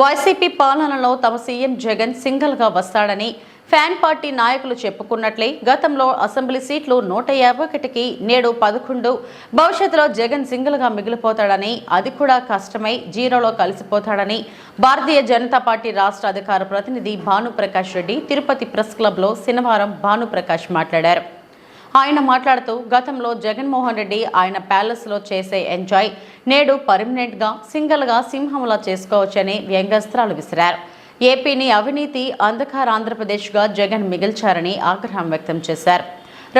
YCP పాలనలో తమ CM Jagan సింగల్గా వస్తాడని ఫ్యాన్ పార్టీ నాయకులు చెప్పుకున్నట్లే గతంలో అసెంబ్లీ సీట్లు నూట యాభై ఒకటికి నేడు పదకొండు. భవిష్యత్తులో జగన్ సింగిల్గా మిగిలిపోతాడని అది కూడా కష్టమై జీరోలో కలిసిపోతాడని భారతీయ జనతా పార్టీ రాష్ట్ర అధికార ప్రతినిధి భానుప్రకాష్ రెడ్డి తిరుపతి ప్రెస్ క్లబ్లో శనివారం భానుప్రకాష్ మాట్లాడారు. ఆయన మాట్లాడుతూ గతంలో జగన్మోహన్ రెడ్డి ఆయన ప్యాలెస్లో చేసే ఎంజాయ్ నేడు పర్మనెంట్గా సింగిల్గా సింహంలా చేసుకోవచ్చని వ్యంగ్యస్త్రాలు విసిరారు. ఏపీని అవినీతి అంధకార ఆంధ్రప్రదేశ్గా జగన్ మిగిల్చారని ఆగ్రహం వ్యక్తం చేశారు.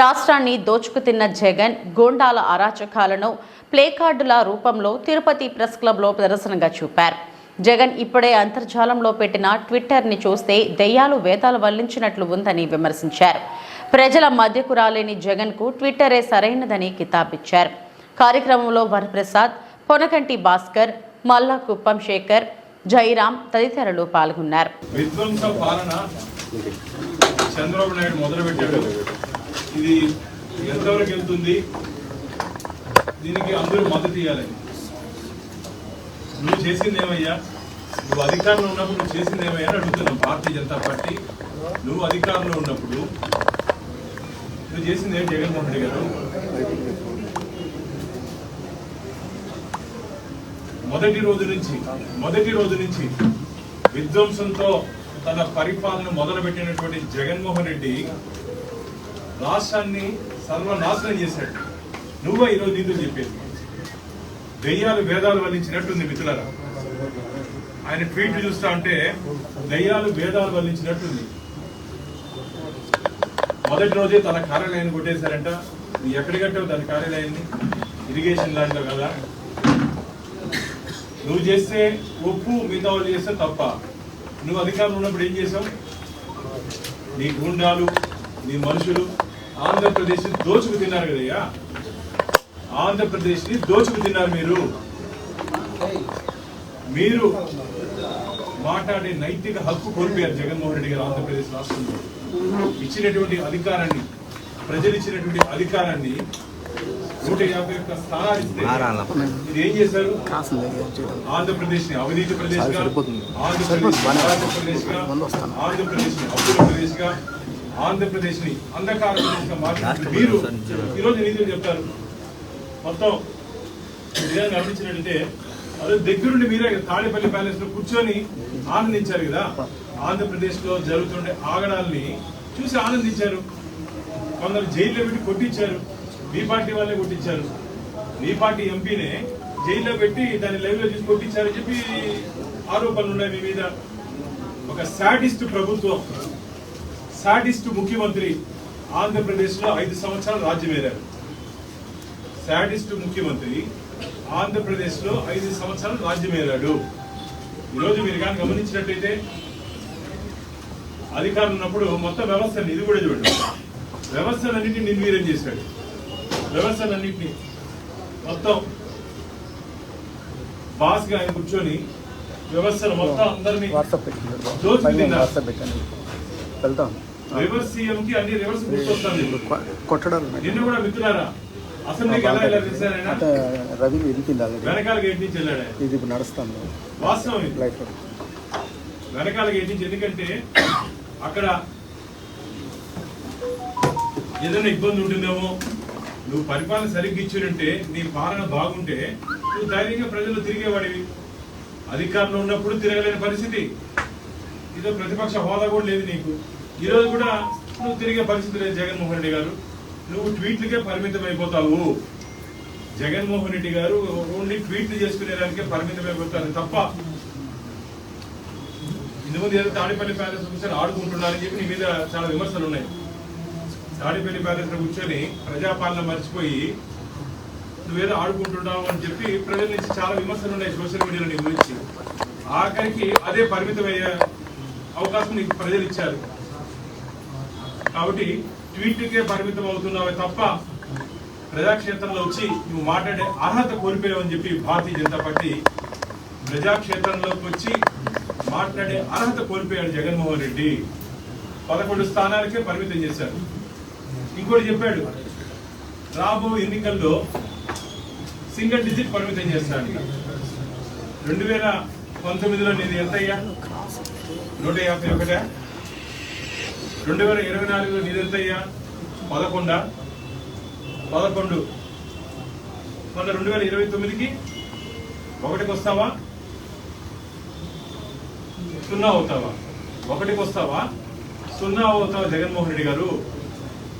రాష్ట్రాన్ని దోచుకుతిన్న జగన్ గోండాల అరాచకాలను ప్లేకార్డుల రూపంలో తిరుపతి ప్రెస్ క్లబ్లో ప్రదర్శనగా చూపారు. జగన్ ఇప్పుడే అంతర్జాలంలో పెట్టిన ట్విట్టర్ని చూస్తే దెయ్యాలు వేదాలు వల్లించినట్లు ఉందని విమర్శించారు. ప్రజల మధ్యకు రాలేని జగన్కు ట్విట్టరే సరైనదని కితాబిచ్చారు. కార్యక్రమంలో వరప్రసాద్ పొనకంటి భాస్కర్ మల్లా కుప్పం శేఖర్ జైరాం తదితరులు పాల్గొన్నారు. చంద్రబాబు నాయుడు మొదలుపెట్టాడు. ఇది ఎంతవరకు వెళ్తుంది? దీనికి అందరూ మద్దతు ఇవ్వాలి. నువ్వు చేసింది ఏమయ్యా? నువ్వు అధికారంలో ఉన్నప్పుడు నువ్వు చేసింది ఏమయ్యా అని అడుగుతున్నావు భారతీయ జనతా పార్టీ నువ్వు అధికారంలో ఉన్నప్పుడు నువ్వు చేసింది ఏంటి జగన్మోహన్ రెడ్డి గారు? మొదటి రోజు నుంచి మొదటి రోజు నుంచి విధ్వంసంతో తన పరిపాలన మొదలుపెట్టినటువంటి జగన్మోహన్ రెడ్డి రాష్ట్రాన్ని సర్వనాశనం చేశాడు. నువ్వే ఈరోజు నీతులు చెప్పేది. దెయ్యాలు వేదాలు వల్లించినట్టుంది మిత్రులరా. ఆయన ట్వీట్ చూస్తా అంటే దయ్యాలు వేదాలు వల్లించినట్టుంది. మొదటి రోజే తన కార్యాలయాన్ని కొట్టేశారంట. ఎక్కడ కట్టావు తన కార్యాలయాన్ని? ఇరిగేషన్ ల్యాండ్లో కదా. నువ్వు చేస్తే ఒప్పు మిగతా వాళ్ళు చేస్తే తప్ప. నువ్వు అధికారంలో ఉన్నప్పుడు ఏం చేసావు? నీ గుండాలు నీ మనుషులు ఆంధ్రప్రదేశ్ దోచుకు తిన్నారు కదయ్యా. ఆంధ్రప్రదేశ్ని దోచుకు తిన్నారు మీరు. మీరు మాట్లాడే నైతిక హక్కు కోల్పోయారు జగన్మోహన్ రెడ్డి గారు ఆంధ్రప్రదేశ్ రాష్ట్రంలో. ఇచ్చినటువంటి అధికారాన్ని ప్రజలు ఇచ్చినటువంటి అధికారాన్ని నూట యాభై ఒక్క స్థానాలు ఇస్తే ఇది ఏం చేశారు? ఆంధ్రప్రదేశ్ని అవినీతి ప్రదేశ్గా ఆంధ్రప్రదేశ్ ఆంధ్రప్రదేశ్గా ఆంధ్రప్రదేశ్ని అప్పుల ప్రదేశ్గా ఆంధ్రప్రదేశ్ని అంధకార ప్రదేశ్గా మార్చిన మీరు ఈరోజు నీతులు చెప్తారు. మొత్తం విధంగా గమనించినట్టయితే అదే దగ్గరుండి మీరే తాడేపల్లి ప్యాలెస్లో కూర్చొని ఆనందించారు కదా. ఆంధ్రప్రదేశ్లో జరుగుతుండే ఆగడాల్ని చూసి ఆనందించారు. కొందరు జైల్లో పెట్టి కొట్టించారు. మీ పార్టీ వాళ్ళే కొట్టించారు. మీ పార్టీ ఎంపీనే జైల్లో పెట్టి దాన్ని లైవ్లో చూసి కొట్టించారని చెప్పి ఆరోపణలు ఉన్నాయి మీ మీద. ఒక సాటిస్ట్ ప్రభుత్వం సాటిస్ట్ ముఖ్యమంత్రి ఆంధ్రప్రదేశ్లో ఐదు సంవత్సరాలు రాజ్యమేరారు. సాటిస్ట్ ముఖ్యమంత్రి ఆంధ్రప్రదేశ్లో ఐదు సంవత్సరాలు రాజ్యమేరాడు ఈరోజు మీరు కానీ గమనించినట్టయితే అధికారం ఉన్నప్పుడు మొత్తం వ్యవస్థని ఇది కూడా చూడండి. వ్యవస్థలన్నింటినీ నిర్వీర్యం చేశాడు. వ్యవస్థలన్నింటినీ మొత్తం బాస్గా ఆయన కూర్చొని వ్యవస్థలు మొత్తం అందరినీ వెళ్తాం. రివర్స్ సీఎం కి అన్ని రివర్స్ గుర్తొస్తుంది కొ- కొట్టడాలు ఉన్నాయి. నిన్ను కూడా మిత్రులారా అంటే రవి ఇరికింది ఆల్రెడీ. వెనకాల గేట్ నుంచి వెళ్ళాడు ఆయన. ఇది ఇప్పుడు నడుస్తాను. లైఫ్ వెనకాల గేట్ నుంచి ఎందుకంటే అక్కడ ఏదైనా ఇబ్బంది ఉంటుందేమో నువ్వు పరిపాలన సరిగ్గా ఇచ్చినంటే నీ పాలన బాగుంటే నువ్వు ధైర్యంగా ప్రజలు తిరిగేవాడివి. అధికారంలో ఉన్నప్పుడు తిరగలేని పరిస్థితి. ఇదో ప్రతిపక్ష హోదా కూడా లేదు నీకు. ఈ రోజు కూడా నువ్వు తిరిగే పరిస్థితి లేదు జగన్మోహన్ రెడ్డి గారు. నువ్వు ట్వీట్లకే పరిమితం అయిపోతావు జగన్మోహన్ రెడ్డి గారు ఓన్లీ ట్వీట్లు చేసుకునేదానికే పరిమితం అయిపోతారు తప్ప. ఇంతకుముందు ఏదో తాడేపల్లి ప్యాలెస్ కూర్చొని ఆడుకుంటున్నారని చెప్పి నీ మీద చాలా విమర్శలు ఉన్నాయి. తాడేపల్లి ప్యాలెస్లో కూర్చొని ప్రజాపాలన మర్చిపోయి నువ్వేదో ఆడుకుంటున్నావు అని చెప్పి ప్రజల నుంచి చాలా విమర్శలు ఉన్నాయి సోషల్ మీడియాలో నీ గురించి. ఆఖరికి అదే పరిమితమయ్యే అవకాశం నీకు ప్రజలు ఇచ్చారు. కాబట్టి ట్వీట్కే పరిమితం అవుతున్నావే తప్ప ప్రజాక్షేత్రంలో వచ్చి నువ్వు మాట్లాడే అర్హత కోల్పోయావని చెప్పి భారతీయ జనతా పార్టీ ప్రజాక్షేత్రంలోకి వచ్చి మాట్లాడే అర్హత కోల్పోయాడు జగన్మోహన్ రెడ్డి. పదకొండు స్థానాలకే పరిమితం చేశాడు. ఇంకోటి చెప్పాడు రాబో ఎన్నికల్లో సింగిల్ డిజిట్ పరిమితం చేస్తాడు. రెండు వేల పంతొమ్మిదిలో నేను ఎంత అయ్యా నూట యాభై ఒకటా? రెండు వేల ఇరవై నాలుగులో నిధులతయ్యా ఎంత పదకొండా? పదకొండు. మళ్ళీ రెండు వేల ఇరవై తొమ్మిదికి ఒకటికి వస్తావా సున్నా అవుతావా ఒకటికి వస్తావా సున్నా అవుతావా జగన్మోహన్ రెడ్డి గారు?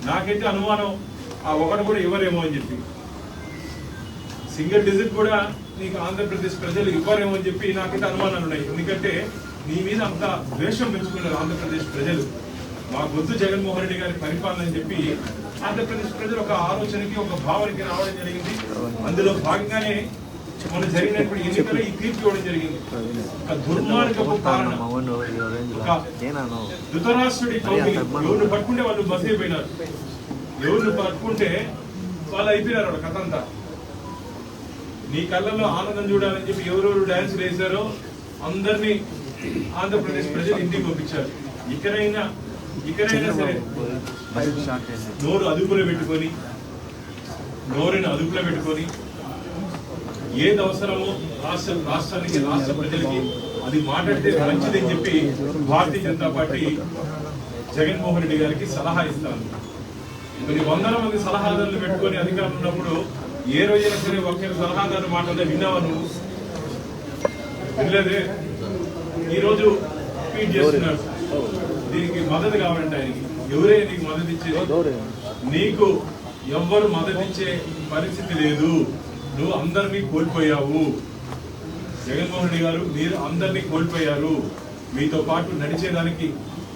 నాకైతే అనుమానం ఆ ఒకటి కూడా ఇవ్వరేమో అని చెప్పి. సింగిల్ డిజిట్ కూడా నీకు ఆంధ్రప్రదేశ్ ప్రజలు ఇవ్వరేమో అని చెప్పి నాకైతే అనుమానాలు ఉన్నాయి ఎందుకంటే నీ మీద అంత ద్వేషం పెంచుకున్నారు ఆంధ్రప్రదేశ్ ప్రజలు. మా గొంతు జగన్మోహన్ రెడ్డి గారి పరిపాలన అని చెప్పి ఆంధ్రప్రదేశ్ ప్రజలు ఒక ఆలోచనకి ఒక భావనకి రావడం జరిగింది. అందులో భాగంగానే మన జరిగినటువంటి ఎన్నికల్లో ఈ తీర్పు ఇవ్వడం జరిగింది. ఒక దుర్మార్గపు ఒక ధృతరాష్ట్రుడి ఎవరిని పట్టుకుంటే వాళ్ళు బస్ అయిపోయినారు. ఎవరిని పట్టుకుంటే వాళ్ళు అయిపోయినారు వాళ్ళ కథ అంతా నీ కళ్ళల్లో ఆనందం చూడాలని చెప్పి ఎవరెవరు డాన్స్ వేశారో అందరినీ ఆంధ్రప్రదేశ్ ప్రజలు ఇంటికి పంపించారు. ఇకనైనా ఇకనైనా సరే. నోరు అదుపులో పెట్టుకొని నోరుని అదుపులో పెట్టుకొని ఏది అవసరమో రాష్ట్ర రాష్ట్రానికి రాష్ట్ర ప్రజలకి అది మాట్లాడితే మంచిదని చెప్పి భారతీయ జనతా పార్టీ జగన్మోహన్ రెడ్డి గారికి సలహా ఇస్తాను. కొన్ని వందల మంది సలహాదారులు పెట్టుకొని అధికారులు ఉన్నప్పుడు ఏ రోజైనా సరే ఒక్కరి సలహాదారు మాట్లాడే విన్నావా నువ్వు? వినలేదే? ఈరోజు ట్వీట్ చేస్తున్నాడు. దీనికి మద్దతు కావాలంటే ఆయనకి. ఎవరే నీకు మద్దతు ఇచ్చేది నీకు ఎవ్వరు మద్దతు ఇచ్చే పరిస్థితి లేదు. నువ్వు అందరినీ కోల్పోయావు. జగన్మోహన్ రెడ్డి గారు మీరు అందరినీ కోల్పోయారు. మీతో పాటు నడిచేదానికి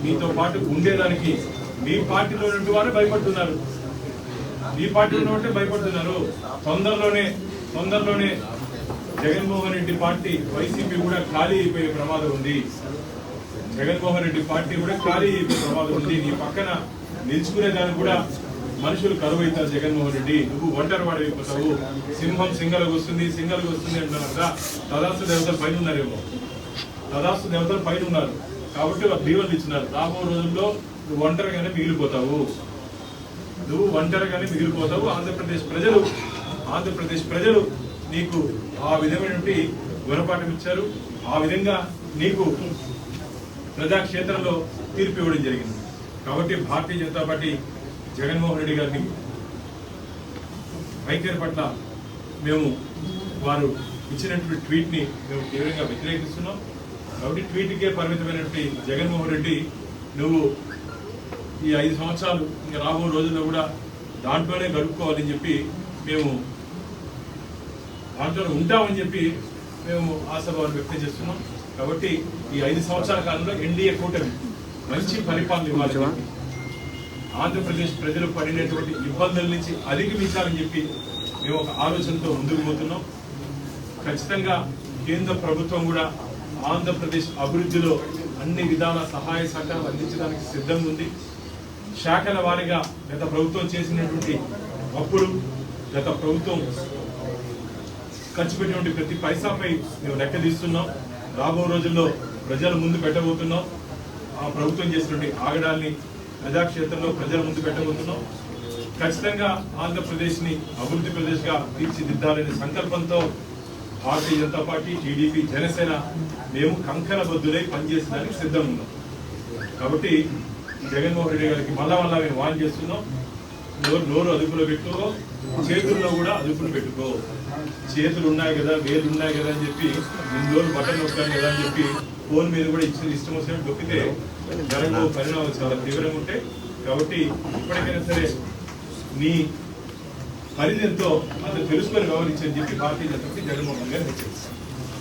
మీతో పాటు ఉండేదానికి మీ పార్టీలో ఉన్నటువంటి వారు భయపడుతున్నారు. మీ పార్టీలో ఉంటే భయపడుతున్నారు. తొందరలోనే తొందరలోనే జగన్మోహన్ రెడ్డి పార్టీ వైసీపీ కూడా ఖాళీ అయిపోయే ప్రమాదం ఉంది. జగన్మోహన్ రెడ్డి పార్టీ కూడా ఖాళీ ప్రమాదం ఉంది. నీ పక్కన నిలుచుకునే దానికి కూడా మనుషులు కరువైతారు జగన్మోహన్ రెడ్డి. నువ్వు ఒంటరి వాడైపోతావు. సింహం సింగలకు వస్తుంది సింగలకు వస్తుంది అంటున్నారు కదా తదాస్తు దేవతలు పైన ఉన్నారేమో. తదాస్తు దేవతలు పైన ఉన్నారు. కాబట్టి వాళ్ళు దీవెనలు ఇచ్చినారు. రాబో రోజుల్లో నువ్వు ఒంటరిగానే మిగిలిపోతావు. నువ్వు ఒంటరిగానే మిగిలిపోతావు. ఆంధ్రప్రదేశ్ ప్రజలు ఆంధ్రప్రదేశ్ ప్రజలు నీకు ఆ విధమైనటువంటి గుణపాఠం ఇచ్చారు. ఆ విధంగా నీకు ప్రజాక్షేత్రంలో తీర్పు ఇవ్వడం జరిగింది. కాబట్టి భారతీయ జనతా పార్టీ జగన్మోహన్ రెడ్డి గారిని వైఖరి పట్ల మేము వారు ఇచ్చినటువంటి ట్వీట్ని మేము తీవ్రంగా వ్యతిరేకిస్తున్నాం. కాబట్టి ట్వీట్కే పరిమితమైనటువంటి జగన్మోహన్ రెడ్డి నువ్వు ఈ ఐదు సంవత్సరాలు ఇంకా రాబోయే రోజుల్లో కూడా దాంట్లోనే గడుపుకోవాలని చెప్పి మేము దాంట్లో ఉంటామని చెప్పి మేము ఆశాభావాన్ని వ్యక్తం చేస్తున్నాం. కాబట్టి ఈ ఐదు సంవత్సరాల కాలంలో ఎన్డీఏ కూటమి మంచి పరిపాలన ఇవ్వాలి ఆంధ్రప్రదేశ్ ప్రజలు పడినటువంటి ఇబ్బందుల నుంచి అధిగమించాలని చెప్పి మేము ఒక ఆలోచనతో ముందుకు పోతున్నాం. ఖచ్చితంగా కేంద్ర ప్రభుత్వం కూడా ఆంధ్రప్రదేశ్ అభివృద్ధిలో అన్ని విధాల సహాయ సహకారాలు అందించడానికి సిద్ధంగా ఉంది. శాఖల వారీగా గత ప్రభుత్వం చేసినటువంటి అప్పుడు గత ప్రభుత్వం ఖర్చు పెట్టినటువంటి ప్రతి పైసాపై మేము లెక్కదీస్తున్నాం రాబో రోజుల్లో ప్రజల ముందు పెట్టబోతున్నాం. ఆ ప్రభుత్వం చేసినటువంటి ఆగడాల్ని ప్రజాక్షేత్రంలో ప్రజల ముందు పెట్టబోతున్నాం. ఖచ్చితంగా ఆంధ్రప్రదేశ్ని అభివృద్ధి ప్రదేశ్గా తీర్చిదిద్దాలనే సంకల్పంతో భారతీయ జనతా పార్టీ టీడీపీ జనసేన మేము కంకర బద్దులై పనిచేసడానికి సిద్ధంగా ఉన్నాం కాబట్టి జగన్మోహన్ రెడ్డి గారికి మళ్ళా మళ్ళా మేము వాన్ చేస్తున్నాం. నోరు నోరు అదుపులో పెట్టుకో చేతుల్లో కూడా అదుపులో పెట్టుకో. చేతులు ఉన్నాయి కదా వేలు ఉన్నాయి కదా అని చెప్పి రెండు రోజులు బట్టలు నొక్కాను కదా అని చెప్పి ఫోన్ మీద కూడా ఇచ్చిన ఇష్టం వచ్చినట్టు నొక్కితే జరగబో పరిణామాలు చాలా తీవ్రంగా ఉంటాయి. కాబట్టి ఇప్పటికైనా సరే నీ పరిధి ఎంతో అంత తెలుసుకొని వ్యవహరించని చెప్పి భారతీయ జనతా జగన్మోహన్ గారు హెచ్చరిస్తారు.